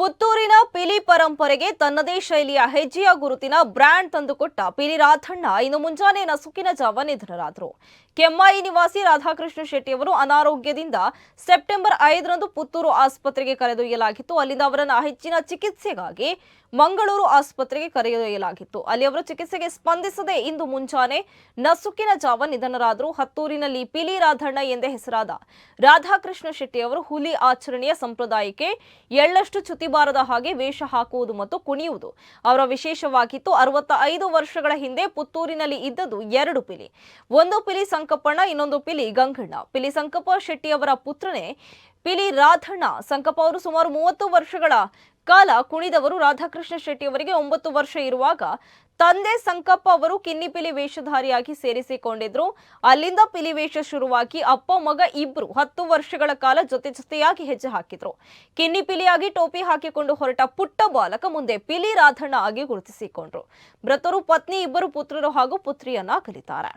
ಪುತ್ತೂರಿನ ಪಿಲಿ ಪರಂಪರೆಗೆ ತನ್ನದೇ ಶೈಲಿಯ ಹೆಜ್ಜೆಯ ಗುರುತಿನ ಬ್ರ್ಯಾಂಡ್ ತಂದುಕೊಟ್ಟ ಪಿಲಿ ರಾಧಣ್ಣ ಇನ್ನು ಮುಂಜಾನೆ ನಸುಕಿನ ಜಾವ ನಿಧನರಾದರು. ಕೆಮ್ಮಾಯಿ ನಿವಾಸಿ ರಾಧಾಕೃಷ್ಣ ಶೆಟ್ಟಿ ಅವರು ಅನಾರೋಗ್ಯದಿಂದ ಸೆಪ್ಟೆಂಬರ್ ಐದರಂದು ಪುತ್ತೂರು ಆಸ್ಪತ್ರೆಗೆ ಕರೆದೊಯ್ಯಲಾಗಿತ್ತು. ಅಲ್ಲಿಂದ ಅವರನ್ನು ಹೆಚ್ಚಿನ ಚಿಕಿತ್ಸೆಗಾಗಿ ಮಂಗಳೂರು ಆಸ್ಪತ್ರೆಗೆ ಕರೆದೊಯ್ಯಲಾಗಿತ್ತು. ಅಲ್ಲಿ ಅವರು ಚಿಕಿತ್ಸೆಗೆ ಸ್ಪಂದಿಸದೆ ಇಂದು ಮುಂಜಾನೆ ನಸುಕಿನ ಜಾವ ನಿಧನರಾದರು. ಹತ್ತೂರಿನಲ್ಲಿ ಪಿಲಿ ರಾಧಣ್ಣ ಎಂದೇ ಹೆಸರಾದ ರಾಧಾಕೃಷ್ಣ ಶೆಟ್ಟಿ ಅವರು ಹುಲಿ ಆಚರಣೆಯ ಸಂಪ್ರದಾಯಕ್ಕೆ ಎಳ್ಳಷ್ಟು ಚ್ಯುತಿಬಾರದ ಹಾಗೆ ವೇಷ ಹಾಕುವುದು ಮತ್ತು ಕುಣಿಯುವುದು. ಅವರ ವಿಶೇಷವಾಗಿತ್ತು ಅರವತ್ತ ಐದು ವರ್ಷಗಳ ಹಿಂದೆ ಪುತ್ತೂರಿನಲ್ಲಿ ಇದ್ದದ್ದು ಎರಡು ಪಿಲಿ. ಒಂದು ಪಿಲಿ ಸಂಕಪ್ಪಣ್ಣ, ಇನ್ನೊಂದು ಪಿಲಿ ಗಂಗಣ್ಣ. ಪಿಲಿ ಸಂಕಪ್ಪ ಶೆಟ್ಟಿ ಅವರ ಪುತ್ರನೇ ಪಿಲಿ ರಾಧಣ್ಣ. ಸಂಕಪ್ಪ ಅವರು ಸುಮಾರು ಮೂವತ್ತು ವರ್ಷಗಳ ಕಾಲ ಕುಣಿದವರು ರಾಧಾಕೃಷ್ಣ ಶೆಟ್ಟಿ ಅವರಿಗೆ ಒಂಬತ್ತು ವರ್ಷ ಇರುವಾಗ ತಂದೆ ಸಂಕಪ್ಪ ಅವರು ಕಿನ್ನಿಪಿಲಿ ವೇಷಧಾರಿಯಾಗಿ ಸೇರಿಸಿಕೊಂಡಿದ್ರು. ಅಲ್ಲಿಂದ ಪಿಲಿ ವೇಷ ಶುರುವಾಗಿ ಅಪ್ಪ, ಮಗ ಇಬ್ರು ಹತ್ತು ವರ್ಷಗಳ ಕಾಲ ಜೊತೆ ಜೊತೆಯಾಗಿ ಹೆಜ್ಜೆ ಹಾಕಿದ್ರು. ಕಿನ್ನಿಪಿಲಿಯಾಗಿ ಟೋಪಿ ಹಾಕಿಕೊಂಡು ಹೊರಟ ಪುಟ್ಟ ಬಾಲಕ ಮುಂದೆ ಪಿಲಿ ರಾಧಣ್ಣ ಆಗಿ ಗುರುತಿಸಿಕೊಂಡ್ರು. ಮೃತರು ಪತ್ನಿ ಇಬ್ಬರು ಪುತ್ರರು ಹಾಗೂ ಪುತ್ರಿಯನ್ನ ಕಲಿತಾರೆ.